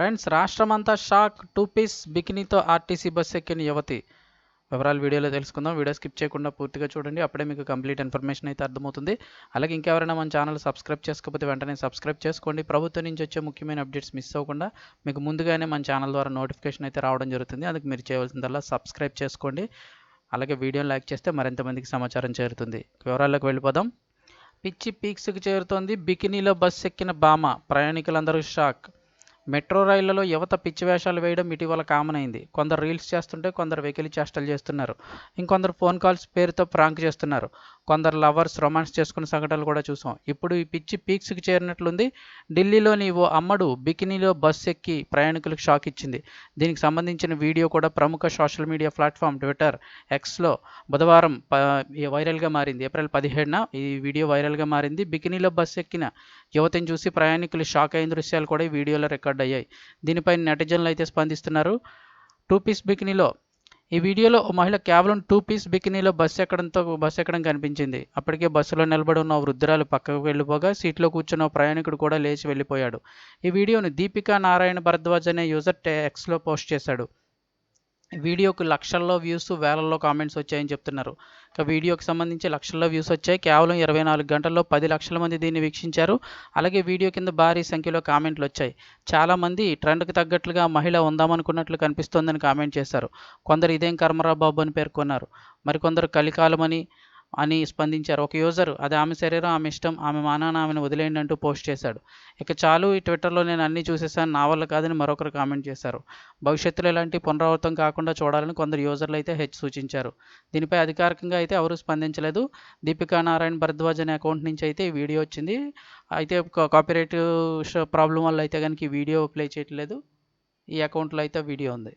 Friends రాష్ట్రమంతా shock two piece బికినీతో RTC bus ఎక్కిన యువతి. వివరాలు వీడియోలో తెలుసుకుందాం. వీడియో స్కిప్ చేయకుండా పూర్తిగా చూడండి. అప్పుడే మీకు కంప్లీట్ ఇన్ఫర్మేషన్ అయితే అర్థమవుతుంది. అలాగే ఇంకెవరైనా మన ఛానల్ సబ్స్క్రైబ్ చేసుకోకపోతే వెంటనే సబ్స్క్రైబ్ చేసుకోండి. ప్రభుత్వం నుంచి వచ్చే ముఖ్యమైన అప్డేట్స్ మిస్ అవ్వకుండా మీకు ముందుగానే మన ఛానల్ ద్వారా నోటిఫికేషన్ అయితే రావడం జరుగుతుంది. అందుకు మీరు చేయవలసిందల్లా సబ్స్క్రైబ్ చేసుకోండి. అలాగే వీడియోని లైక్ చేస్తే మరింత మందికి సమాచారం చేరుతుంది. వివరాల్లోకి వెళ్ళిపోదాం. పిచ్చి పీక్స్కి చేరుతోంది. బికినీలో బస్ ఎక్కిన బామ ప్రయాణికులందరూ షాక్. మెట్రో రైళ్ళలో యువత పిచ్చి వేషాలు వేయడం ఇటీవల కామన్ అయింది. కొందరు రీల్స్ చేస్తుంటే కొందరు వెకిలి చేష్టలు చేస్తున్నారు. ఇంకొందరు ఫోన్ కాల్స్ పేరుతో ప్రాంక్ చేస్తున్నారు. కొందరు లవర్స్ రొమాన్స్ చేసుకున్న సంఘటనలు కూడా చూసాం. ఇప్పుడు ఈ పిచ్చి పీక్స్కి చేరినట్లుంది. ఢిల్లీలోని ఓ అమ్మడు బికినీలో బస్ ఎక్కి ప్రయాణికులకు షాక్ ఇచ్చింది. దీనికి సంబంధించిన వీడియో కూడా ప్రముఖ సోషల్ మీడియా ప్లాట్ఫామ్ ట్విట్టర్ ఎక్స్లో బుధవారం ప వైరల్గా మారింది. ఏప్రిల్ పదిహేడున ఈ వీడియో వైరల్గా మారింది. బికినీలో బస్ ఎక్కిన యువతిని చూసి ప్రయాణికులు షాక్ అయిన దృశ్యాలు కూడా ఈ వీడియోలో రికార్డ్ అయ్యాయి. దీనిపై నెటిజన్లు అయితే స్పందిస్తున్నారు. టూ పీస్ బికినీలో ఈ వీడియోలో ఓ మహిళ కేవలం టూ పీస్ బికినీలో బస్సు ఎక్కడంతో బస్సు ఎక్కడం కనిపించింది. అప్పటికే బస్సులో నిలబడి ఉన్న వృద్ధురాలు పక్కకు వెళ్ళిపోగా సీట్లో కూర్చున్న ఓ ప్రయాణికుడు కూడా లేచి వెళ్ళిపోయాడు. ఈ వీడియోను దీపికా నారాయణ భరద్వాజ్ అనే యూజర్ ఎక్స్లో పోస్ట్ చేశాడు. వీడియోకు లక్షల్లో వ్యూస్ వేలల్లో కామెంట్స్ వచ్చాయని చెప్తున్నారు. ఇక వీడియోకి సంబంధించి లక్షల్లో వ్యూస్ వచ్చాయి. కేవలం ఇరవై నాలుగు గంటల్లో పది లక్షల మంది దీన్ని వీక్షించారు. అలాగే వీడియో కింద భారీ సంఖ్యలో కామెంట్లు వచ్చాయి. చాలామంది ట్రెండ్కి తగ్గట్లుగా మహిళ ఉందామనుకున్నట్లు కనిపిస్తోందని కామెంట్ చేశారు. కొందరు ఇదేం కర్మరా బాబు అని పేర్కొన్నారు. మరికొందరు కలికాలమని అని స్పందించారు. ఒక యూజర్ అది ఆమె శరీరం ఆమె ఇష్టం ఆమె మానాన ఆమెను వదిలేయండి అంటూ పోస్ట్ చేశాడు. ఇక చాలు ఈ ట్విట్టర్లో నేను అన్నీ చూసేసాను నా వల్ల కాదని మరొకరు కామెంట్ చేశారు. భవిష్యత్తులో ఇలాంటి పునరావృతం కాకుండా చూడాలని కొందరు యూజర్లు అయితే హెచ్ సూచించారు. దీనిపై అధికారికంగా అయితే ఎవరూ స్పందించలేదు. దీపికా నారాయణ భరద్వాజ్ అనే అకౌంట్ నుంచి అయితే ఈ వీడియో వచ్చింది. అయితే కాపీరైట్ ప్రాబ్లం వల్ల అయితే కనుక ఈ వీడియో ప్లే చేయట్లేదు. ఈ అకౌంట్లో అయితే వీడియో ఉంది.